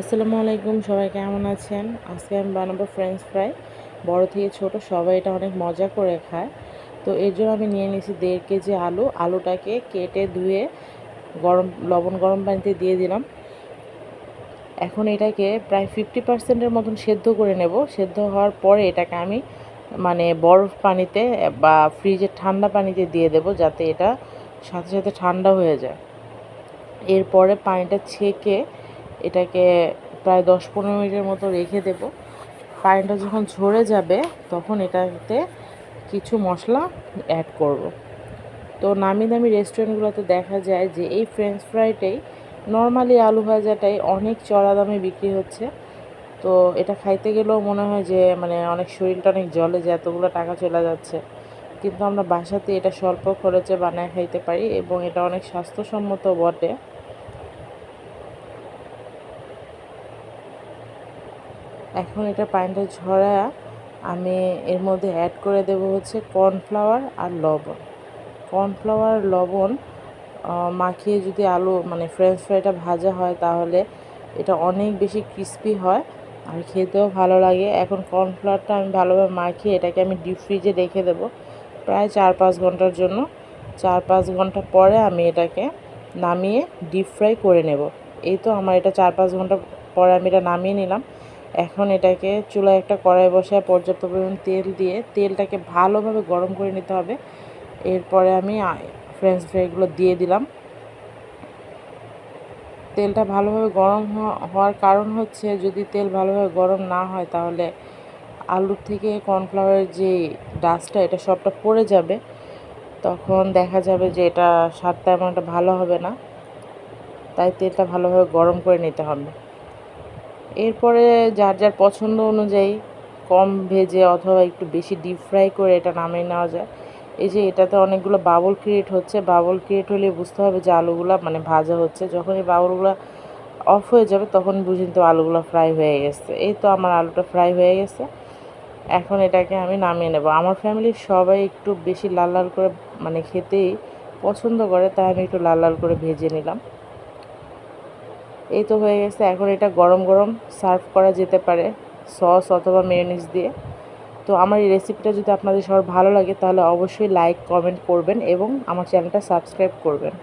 আসসালামু আলাইকুম, সবাই কেমন আছেন? আজকে আমি বানাবো ফ্রেঞ্চ ফ্রাই বড় থেকে ছোট সবাই এটা অনেক মজা করে খায়। তো এর জন্য আমি নিয়ে নিয়েছি দেড় কেজি আলু। আলুটাকে কেটে ধুয়ে গরম, লবণ গরম পানিতে দিয়ে দিলাম। এখন এটাকে প্রায় ফিফটি পার্সেন্টের মতন সেদ্ধ করে নেব। সেদ্ধ হওয়ার পরে এটাকে আমি মানে বরফ পানিতে বা ফ্রিজের ঠান্ডা পানিতে দিয়ে দেব যাতে এটা সাথে সাথে ঠান্ডা হয়ে যায়। এরপরে পানিটা ছেঁকে এটাকে প্রায় দশ পনেরো মিনিটের মতো রেখে দেব। পানিটা যখন ঝরে যাবে, তখন এটাতে কিছু মশলা অ্যাড করব। তো নামি দামি রেস্টুরেন্টগুলোতে দেখা যায় যে এই ফ্রেঞ্চ ফ্রাইটাই নর্মালি আলু ভাজাটাই অনেক চড়া দামে বিক্রি হচ্ছে। তো এটা খাইতে গেলেও মনে হয় যে মানে অনেক শরীরটা অনেক জলে যে এতগুলো টাকা চলে যাচ্ছে। কিন্তু আমরা বাসাতে এটা স্বল্প খরচে বানায় খাইতে পারি এবং এটা অনেক স্বাস্থ্যসম্মত বটে। এখন এটা পানিটা ঝরা আমি এর মধ্যে অ্যাড করে দেব হচ্ছে কর্নফ্লাওয়ার আর লবণ। কর্নফ্লাওয়ার লবণ মাখিয়ে যদি আলু মানে ফ্রেঞ্চ ফ্রাইটা ভাজা হয় তাহলে এটা অনেক বেশি ক্রিস্পি হয় আর খেতেও ভালো লাগে। এখন কর্নফ্লাওয়ারটা আমি ভালোভাবে মাখিয়ে এটাকে আমি ডিপ ফ্রিজে রেখে দেবো প্রায় চার পাঁচ ঘণ্টার জন্য। চার পাঁচ ঘণ্টা পরে আমি এটাকে নামিয়ে ডিপ ফ্রাই করে নেব। এই তো আমার এটা চার পাঁচ ঘণ্টা পরে আমি এটা নামিয়ে নিলাম। এখন এটাকে চুলায় একটা কড়াই বসায় পর্যাপ্ত পরিমাণ তেল দিয়ে তেলটাকে ভালোভাবে গরম করে নিতে হবে। এরপরে আমি ফ্রেঞ্চ ফ্রাইগুলো দিয়ে দিলাম। তেলটা ভালোভাবে গরম হওয়ার কারণ হচ্ছে যদি তেল ভালোভাবে গরম না হয় তাহলে আলুর থেকে কর্নফ্লাওয়ারের যে ডাস্টটা এটা সবটা পড়ে যাবে। তখন দেখা যাবে যে এটা স্বাদটা এমন একটা ভালো হবে না। তাই তেলটা ভালোভাবে গরম করে নিতে হবে। এরপরে যার যার পছন্দ অনুযায়ী কম ভেজে অথবা একটু বেশি ডিপ ফ্রাই করে এটা নামিয়ে নেওয়া যায়। এই যে এটাতে অনেকগুলো বাবল ক্রিয়েট হচ্ছে। বাবল ক্রিয়েট হলে বুঝতে হবে যে আলুগুলো মানে ভাজা হচ্ছে। যখন এই বাবলগুলো অফ হয়ে যাবে তখন বুঝিন তো আলুগুলো ফ্রাই হয়ে গেছে। এই তো আমার আলুটা ফ্রাই হয়ে গেছে। এখন এটাকে আমি নামিয়ে নেব। আমার ফ্যামিলির সবাই একটু বেশি লাল লাল করে মানে খেতেই পছন্দ করে, তাই আমি একটু লাল লাল করে ভেজে নিলাম। এই তো হয়ে গেছে। এখন এটা গরম গরম সার্ভ করা যেতে পারে, সস অথবা মেয়নিজ দিয়ে। তো আমার এই রেসিপিটা যদি আপনাদের সবার ভালো লাগে, তাহলে অবশ্যই লাইক কমেন্ট করবেন এবং আমার চ্যানেলটা সাবস্ক্রাইব করবেন।